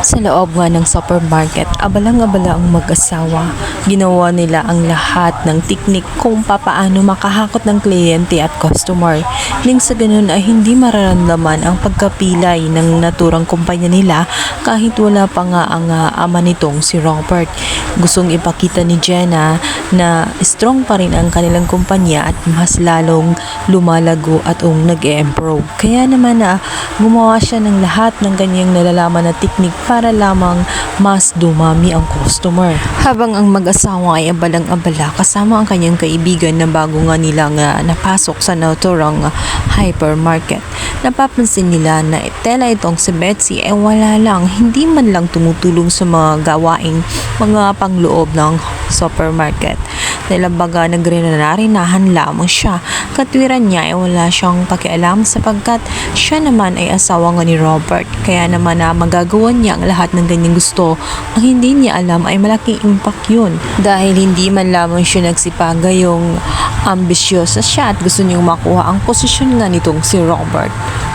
Sa loob nga ng supermarket, abalang-abala ang mag-asawa. Ginawa nila ang lahat ng teknik kung papaano makahakot ng kliyente at customer. Ning sa ganun ay hindi mararamdaman ang pagkapilay ng naturang kumpanya nila kahit wala pa nga ang ah, ama nitong si Robert. Gustong ipakita ni Jenna na strong pa rin ang kanilang kumpanya at mas lalong lumalago at um, nag-improve. Kaya naman na gumawa siya ng lahat ng kanyang nalalaman na teknik para lamang mas dumami ang customer. Habang ang mag-asawa ay abalang-abala kasama ang kanyang kaibigan na bago nga nila nga napasok sa naturang hypermarket. Napapansin nila na tela itong si Betsy ay wala lang, hindi man lang tumutulong sa mga gawaing mga pangloob ng supermarket. Dahil baga nagrenarinahan lamang siya. Katwiran niya ay wala siyang pakialam sapagkat siya naman ay asawa nga ni Robert. Kaya naman na magagawa niya ang lahat ng ganyang gusto. Ang hindi niya alam ay malaking impact yun. Dahil hindi man lamang siya nagsipaga yung ambisyosa siya at gusto niyang makuha ang posisyon nga nitong si Robert.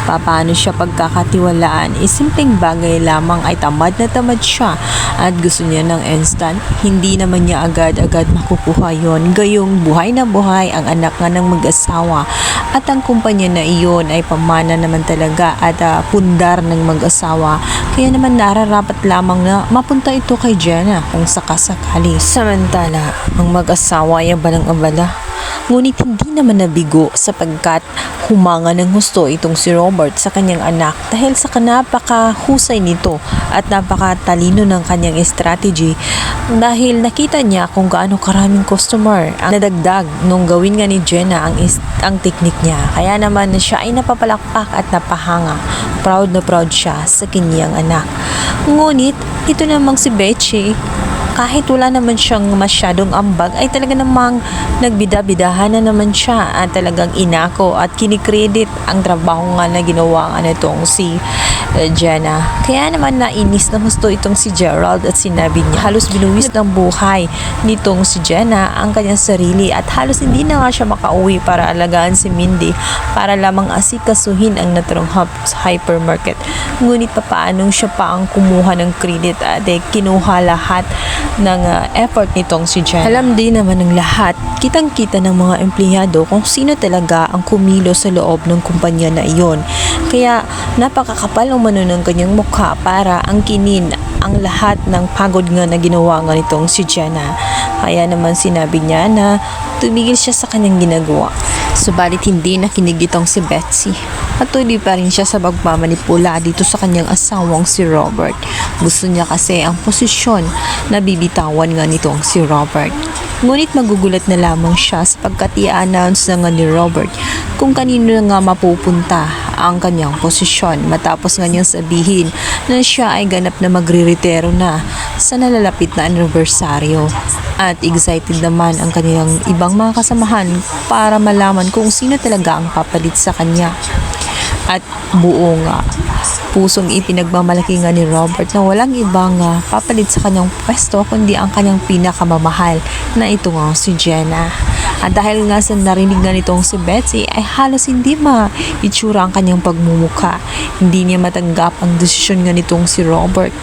Paano siya pagkakatiwalaan? E simpleng bagay lamang ay tamad na tamad siya at gusto niya ng instant. Hindi naman niya agad-agad makukuha yon. Gayong buhay na buhay ang anak nga ng mag-asawa at ang kumpanya na iyon ay pamana naman talaga at ah, pundar ng mag-asawa. Kaya naman nararapat lamang na mapunta ito kay Jenna kung sakasakali. Samantala, ang mag-asawa ay abalang-abala. Ngunit hindi naman nabigo sapagkat humanga ng gusto itong si Robert sa kanyang anak dahil sa napakahusay nito at napakatalino ng kanyang strategy dahil nakita niya kung gaano karaming customer ang nadagdag nung gawin nga ni Jenna ang, ang teknik niya. Kaya naman siya ay napapalakpak at napahanga. Proud na proud siya sa kanyang anak. Ngunit ito namang si Betchy kahit wala naman siyang masyadong ambag ay talaga namang nagbida-bidahan na naman siya. At talagang inako at kinikredit ang trabaho nga na ginawa nga nitong si eh, Jenna. Kaya naman nainis na gusto itong si Gerald at sinabi niya halos binuwis ng buhay nitong si Jenna ang kanyang sarili at halos hindi na nga siya makauwi para alagaan si Mindy para lamang asikasuhin ang naturang hypermarket. Ngunit papaanong siya pa ang kumuha ng credit at eh, kinuha lahat ng ah, effort nitong si Jenna. Alam din naman ng lahat, kitang-kita ng mga empleyado kung sino talaga ang kumilo sa loob ng kumpanya na iyon. Kaya napakakapal ang mano ng kanyang mukha para angkinin ang lahat ng pagod nga na ginawa nga nitong si Jenna. Kaya naman sinabi niya na tumigil siya sa kanyang ginagawa. Subalit hindi nakinig itong si Betsy. Patuloy pa rin siya sa pagmamanipula dito sa kanyang asawang si Robert. Gusto niya kasi ang posisyon na bibitawan nga nitong si Robert. Ngunit magugulat na lamang siya sapagkat i-announce na nga ni Robert kung kanino nga mapupunta ang kanyang posisyon matapos nga sabihin na siya ay ganap na magre-retiro na sa nalalapit na anibersaryo. At excited naman ang kanilang ibang mga kasamahan para malaman kung sino talaga ang papalit sa kanya. At buong ah, pusong ipinagmamalaki nga ni Robert na walang ibang ah, papalit sa kanyang pwesto kundi ang kanyang pinakamamahal na ito nga si Jenna. At dahil nga sa narinig nga nitong si Betsy ay halos hindi ma-itsura ang kanyang pagmumuka. Hindi niya matanggap ang desisyon nga nitong si Robert.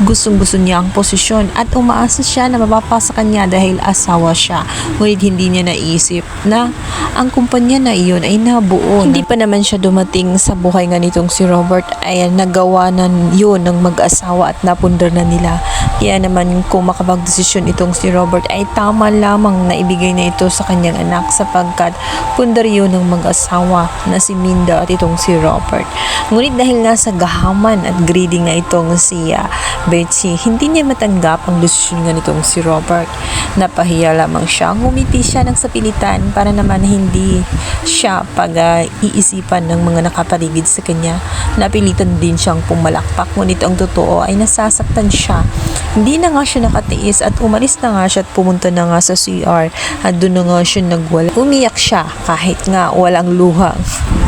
Gustong gusto niya ang posisyon at umaasa siya na mapapasa kanya dahil asawa siya. Ngunit hindi niya naisip na ang kumpanya na iyon ay nabuo. Hindi pa naman siya dumating sa buhay nga nitong si Robert ay nagawa na yun ng mag-asawa at napundar na nila. Kaya naman kung makapag-desisyon itong si Robert ay tama lamang na ibigay na ito sa kanyang anak sapagkat pundar yun ng mag-asawa na si Minda at itong si Robert. Ngunit dahil nga sa gahaman at greedy nga itong si ah, Betsy, hindi niya matanggap ang desisyon nga nitong si Robert. Napahiya lamang siya. Ngumiti siya ng sapilitan para naman hindi siya pag-iisipan ng mga nakapaligid sa kanya. Napilitan din siyang pumalakpak. Ngunit ang totoo ay nasasaktan siya. Hindi na nga siya nakatiis at umalis na nga siya at pumunta na nga sa CR at doon na nga siya nagwala. Umiyak siya kahit nga walang luha.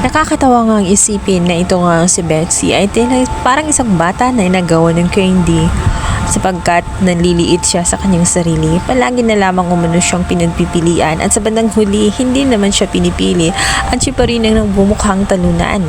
Nakakatawa nga ang isipin na ito nga si Betsy ay parang isang bata na inagawa ng candy sapagkat nanliliit siya sa kanyang sarili. Palagi na lamang umano siyang pinagpipilian at sa bandang huli, hindi naman siya pinipili at siya pa rin ang nagbumukhang talunan.